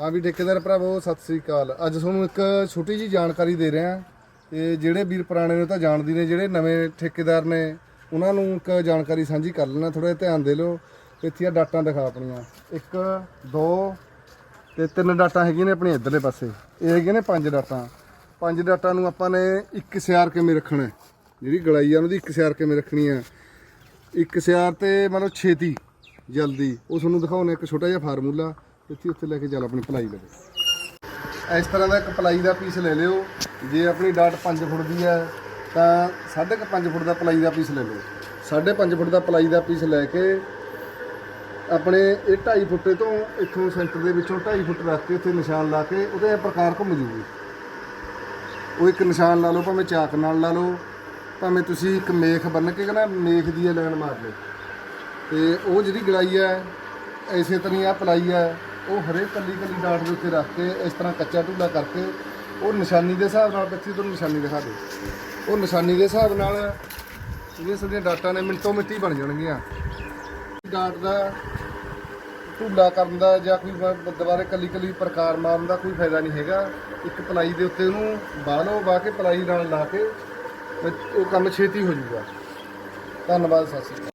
ਹਾਂ ਵੀ ਠੇਕੇਦਾਰ ਭਰਾਵੋ, ਸਤਿ ਸ੍ਰੀ ਅਕਾਲ। ਅੱਜ ਤੁਹਾਨੂੰ ਇੱਕ ਛੋਟੀ ਜੀ ਜਾਣਕਾਰੀ ਦੇ ਰਿਹਾ ਤੇ ਜਿਹੜੇ ਵੀਰ ਪੁਰਾਣੇ ਨੂੰ ਤਾਂ ਜਾਣਦੇ ਨੇ, ਜਿਹੜੇ ਨਵੇਂ ਠੇਕੇਦਾਰ ਨੇ, ਉਹਨਾਂ ਨੂੰ ਇੱਕ ਜਾਣਕਾਰੀ ਸਾਂਝੀ ਕਰ ਲੈਣਾ ਥੋੜਾ ਧਿਆਨ ਦੇ ਲਓ। ਇੱਥੇ ਆ ਡਾਟਾਂ ਦਿਖਾ ਆਪਣੀਆਂ। ਇੱਕ, ਦੋ ਤੇ ਤਿੰਨ ਡਾਟਾਂ ਹੈਗੀਆਂ ਨੇ ਆਪਣੇ ਇਧਰਲੇ ਪਾਸੇ। ਇਹ ਹੈਗੀਆਂ ਨੇ ਪੰਜ ਡਾਟਾਂ। ਪੰਜ ਡਾਟਾਂ ਨੂੰ ਆਪਾਂ ਨੇ ਇੱਕ ਸਿਆਰ ਕਿਵੇਂ ਰੱਖਣਾ ਜਿਹੜੀ ਗਲਾਈ ਆ ਉਹਦੀ ਇੱਕ ਸਿਆਰ ਕਿਵੇਂ ਰੱਖਣੀ ਆ ਇੱਕ ਸਿਆਰ ਤੇ ਮਤਲਬ ਛੇਤੀ ਜਲਦੀ। ਉਹ ਤੁਹਾਨੂੰ ਦਿਖਾਉਣੇ ਇੱਕ ਛੋਟਾ ਜਿਹਾ ਫਾਰਮੂਲਾ। ਇੱਥੇ ਉੱਥੇ ਲੈ ਕੇ ਚੱਲ ਆਪਣੀ ਪਲਾਈ ਲਵੇ ਇਸ ਤਰ੍ਹਾਂ ਦਾ ਇੱਕ ਪਲਾਈ ਦਾ ਪੀਸ ਲੈ ਲਿਓ। ਜੇ ਆਪਣੀ ਡਾਟ 5 ਫੁੱਟ ਦੀ ਹੈ, ਤਾਂ 5.5 ਫੁੱਟ ਦਾ ਪਲਾਈ ਦਾ ਪੀਸ ਲੈ ਲਓ। 5.5 ਫੁੱਟ ਦਾ ਪਲਾਈ ਦਾ ਪੀਸ ਲੈ ਕੇ ਆਪਣੇ ਇਹ 2.5 ਫੁੱਟ ਤੋਂ ਇੱਥੋਂ ਸੈਂਟਰ ਦੇ ਵਿੱਚੋਂ 2.5 ਫੁੱਟ ਰੱਖ ਕੇ ਉੱਥੇ ਨਿਸ਼ਾਨ ਲਾ ਕੇ ਉਹਦੇ ਪ੍ਰਕਾਰ ਘੁੰਮ ਜੂਗੀ। ਉਹ ਇੱਕ ਨਿਸ਼ਾਨ ਲਾ ਲਓ, ਭਾਵੇਂ ਚਾਕ ਨਾਲ ਲਾ ਲਓ, ਭਾਵੇਂ ਤੁਸੀਂ ਇੱਕ ਮੇਖ ਬੰਨ ਕੇ ਕਹਿੰਦਾ ਮੇਖ ਦੀ ਇਹ ਲਾਈਨ ਮਾਰ ਲਓ। ਤੇ ਉਹ ਜਿਹੜੀ ਗਲਾਈ ਹੈ ਐਸੇ ਤਰ੍ਹਾਂ ਆ ਪਲਾਈ ਹੈ। ਉਹ ਹਰੇਕ ਕੱਲੀ ਕੱਲੀ ਡਾਟ ਦੇ ਉੱਤੇ ਰੱਖ ਕੇ ਇਸ ਤਰ੍ਹਾਂ ਕੱਚਾ ਢੂਲਾ ਕਰਕੇ ਉਹ ਨਿਸ਼ਾਨੀ ਦੇ ਹਿਸਾਬ ਨਾਲ ਬੱਚੀ ਤੁਹਾਨੂੰ ਨਿਸ਼ਾਨੀ ਦਿਖਾ ਦੇ। ਉਹ ਨਿਸ਼ਾਨੀ ਦੇ ਹਿਸਾਬ ਨਾਲ ਜਿਹੜੀਆਂ ਸਾਡੀਆਂ ਡਾਟਾਂ ਨੇ ਮਿੰਟੋ ਮਿੰਟੀ ਬਣ ਜਾਣਗੀਆਂ। ਡਾਟ ਦਾ ਢੂਲਾ ਕਰਨ ਦਾ ਜਾਂ ਕੋਈ ਦੁਬਾਰੇ ਕੱਲੀ ਕੱਲੀ ਪ੍ਰਕਾਰ ਮਾਰਨ ਦਾ ਕੋਈ ਫਾਇਦਾ ਨਹੀਂ ਹੈਗਾ। ਇੱਕ ਪਲਾਈ ਦੇ ਉੱਤੇ ਉਹਨੂੰ ਬਾਹ ਲਓ, ਬਾਹ ਕੇ ਪਲਾਈ ਨਾਲ ਲਾ ਕੇ ਉਹ ਕੰਮ ਛੇਤੀ ਹੋ ਜਾਊਗਾ। ਧੰਨਵਾਦ, ਸਤਿ ਸ਼੍ਰੀ ਅਕਾਲ।